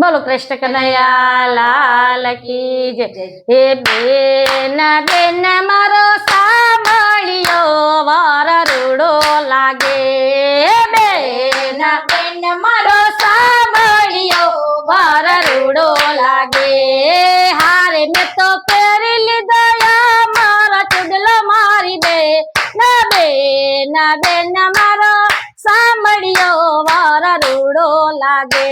બોલો કૃષ્ણ કનૈયા, લાલ કી જય. હે બેન બેન, મારો સાંભળ્યો, વાર રૂડો લાગે. બેન બેન, મારો સાંભળ્યો, વાર રૂડો લાગે. હારે મેં તો પહેરી લીધો મારા ચુડલો મારી દે ના બેન બેન, મારો સાંભળ્યો, વાર રૂડો લાગે.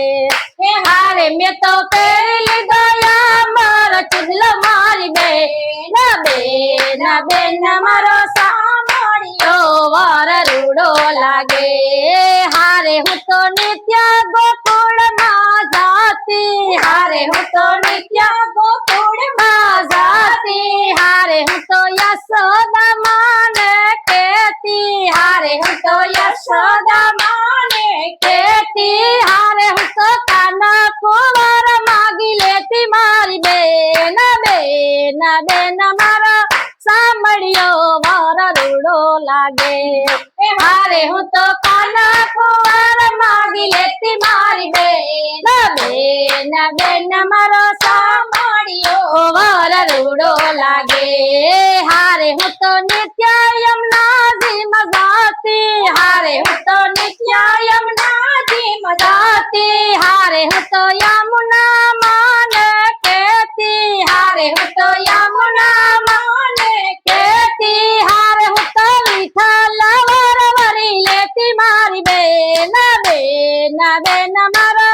હારે મેં તો પહેરી લીધો યા મારો ચુડલો મારી દે ના બેન બેન મારો સાંભળ્યો વાર રૂડો લાગે હારે હું તો નિત્ય ગોકુળમાં જાતી હારે હું તો નિત્ય ગોકુળમાં જાતી હારે હું તો યશોદા માને કેતી હારે હું તો યશોદા માને કેતી હારે હું કાના કુંવર માગી લેતી મારી બેન બેન બેન, મારા સાંભળ્યો વાર રૂડો લાગે. હારે હું તો કાના કુંવર માગી લેતી મારી બેન બેન બેન, મારો સાંભળ્યો વાર રૂડો લાગે. હારે હું તો નિત્ય યમુનાજી મજાતી હારે હું તો નિત્ય યમુનાજી મજાતી હારે હું તો યમુના માને કેતી હારે હું તો યમુના માને કેતી હારે હું તો વિઠ્ઠલ વરવરી લેતી મારી બેન બેન બેન મારો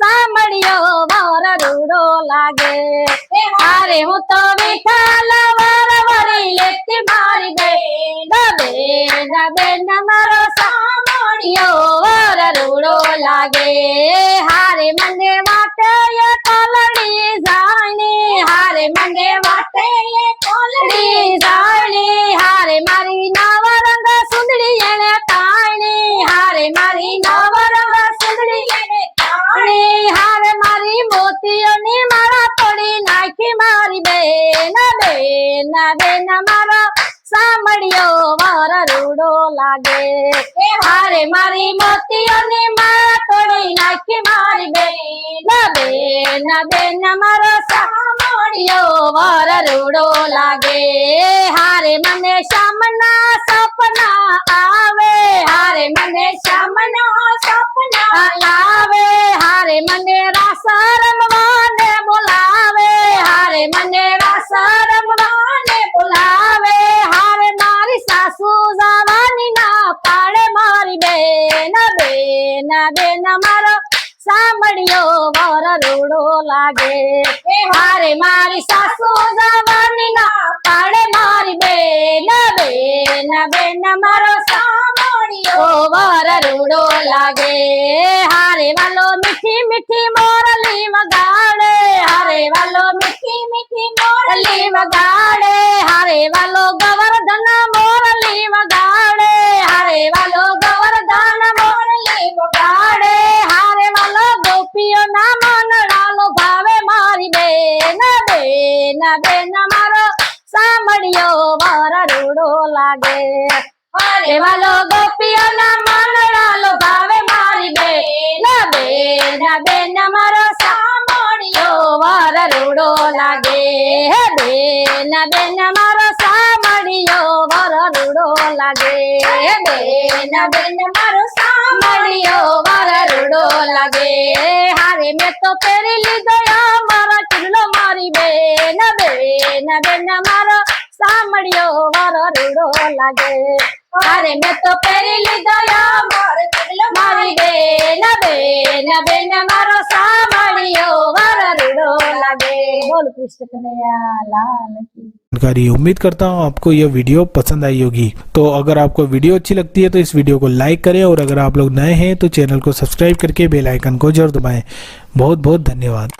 સાંભળ્યો વાર રૂડો લાગે હારે હું તો વિઠ્ઠલ વરવરી લેતી મારી બેન બેન બેન મારો સાંભળ્યો વાર રૂડો લાગે, હારે મને વાટે એ કોલડી જાણી હારે મને વાટે એ કોલડી જાણી હારે મારી નવરંગ સુંદરી એને તાણી હારે મારી નવરંગ સુંદરી એને તાણી હારે મારી મોતીઓની માળા તોડી નાખી મારી બેન બેન બેન, મારો સાંભળ્યો વાર રૂડો લાગે. હારે મારી મોતીઓની માં તોડી નાખી મારી બેન. બેન બેન મારો સાંભળ્યો વાર રૂડો લાગે. હારે મને શામના સપના આવે. હારે મને શામના સપના આવે હારે મને રાસ રમવાને બોલાવે હારે મને રાસ રમવાને બોલાવે હારે મારી સાસુ જવાની ના પાડે મારી બેન બેન બેન મારો સાંભળ્યો વર રૂડો લાગે. હારે મારી સાસુ જવાની ના પાડે મારી બેન બેન બેન મારો સાંભળ્યો. વર રૂડો લાગે. હારે વાલો મીઠી મીઠી મોરલી વગાડે. હારે વાલો મીઠી મીઠી મોરલી વગાડે. હારે વાલો ગવર્ધન મોરલી વગાડે હારે વાલો ગવર્ધન મોરલી વગાડે હારે વાલો ગોપીઓ ના મનડાલો ભાવે મારી બેન બેન બેન મારો સાંભળ્યો વાર રૂડો લાગે. અરે વાલો ગોપીઓ ના મનડાલો ભાવે મારી બેન. બેન બેન. મારો સાંભળ્યો વાર રૂડો લાગે. બેન બેન મારો સાંભળ્યો વાર રૂડો લાગે. બેન બેન મારો સાંભળ્યો વાર રૂડો લાગે. હારે મેં તો પહેરી લીધો બેન બેન બેન મારો સાંભળ્યો વાર રૂડો લાગે હારે મેં તો પહેરી લીધો યા મારો ચૂડલો મારી બેન બેન બેન મારો સાંભળ્યો વાર રૂડો લાગે બોલ કૃષ્ણ કનૈયા લાલ કી जानकारी उम्मीद करता हूँ आपको यह वीडियो पसंद आई होगी तो अगर आपको वीडियो अच्छी लगती है तो इस वीडियो को लाइक करें और अगर आप लोग नए हैं तो चैनल को सब्सक्राइब करके बेल आइकन को जरूर दबाएं बहुत बहुत धन्यवाद